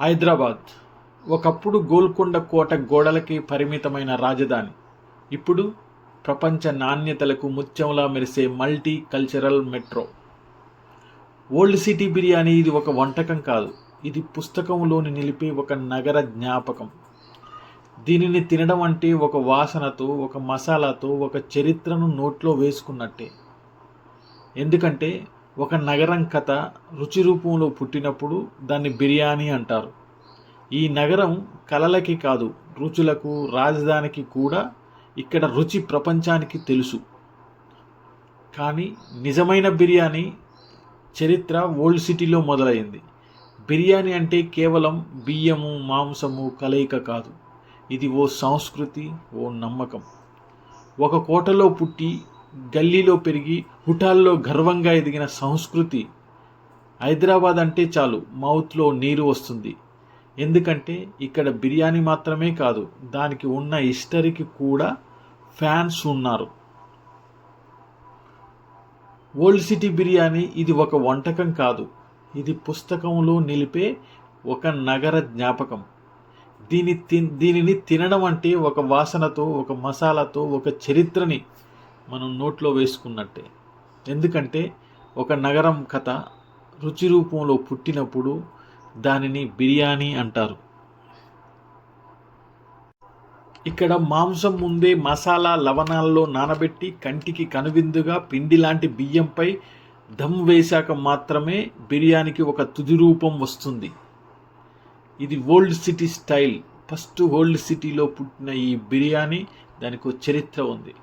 హైదరాబాద్. ఒకప్పుడు గోల్కొండ కోట గోడలకి పరిమితమైన రాజధాని. ఇప్పుడు ప్రపంచ నాణ్యతలకు ముత్యంలా మెరిసే multi cultural metro. Old city biryani ఇది ఒక వంటకం కాదు. ఇది పుస్తకంలోని నిలిపే ఒక నగర జ్ఞాపకం. దీనిని తినడం అంటే ఒక వాసనతో ఒక మసాలాతో ఒక చరిత్రను నోట్లో వేసుకున్నట్టే. ఎందుకంటే ఒక నగరం కథ రుచి రూపంలో పుట్టినప్పుడు దాన్ని బిర్యానీ అంటారు. ఈ నగరం కలలకి కాదు రుచులకు రాజధానికి కూడా ఇక్కడ రుచి ప్రపంచానికి తెలుసు. కానీ నిజమైన బిర్యానీ చరిత్ర ఓల్డ్ సిటీలో మొదలైంది. బిర్యానీ అంటే కేవలం బియ్యము మాంసము కలయిక కాదు. ఇది ఓ సంస్కృతి ఓ నమ్మకం. ఒక కోటలో పుట్టి గల్లీలో పెరిగి హుటాల్లో గర్వంగా ఎదిగిన సంస్కృతి హైదరాబాద్ అంటే చాలు మౌత్లో నీరు వస్తుంది. ఎందుకంటే ఇక్కడ బిర్యానీ మాత్రమే కాదు దానికి ఉన్న హిస్టరీకి కూడా ఫ్యాన్స్ ఉన్నారు. ఓల్డ్ సిటీ బిర్యానీ ఇది ఒక వంటకం కాదు ఇది పుస్తకంలో నిలిపే ఒక నగర జ్ఞాపకం. దీని తి దీనిని తినడం అంటే ఒక వాసనతో ఒక మసాలాతో ఒక చరిత్రని మనం నోట్లో వేసుకున్నట్టే. ఎందుకంటే ఒక నగరం కథ రుచి రూపంలో పుట్టినప్పుడు దానిని బిర్యానీ అంటారు. ఇక్కడ మాంసం ముందే మసాలా లవణాల్లో నానబెట్టి కంటికి కనువిందుగా పిండి లాంటి బియ్యంపై దమ్ వేశాక మాత్రమే బిర్యానీకి ఒక తుది రూపం వస్తుంది. ఇది old city style. First old సిటీలో పుట్టిన ఈ బిర్యానీ దానికి ఒక చరిత్ర ఉంది.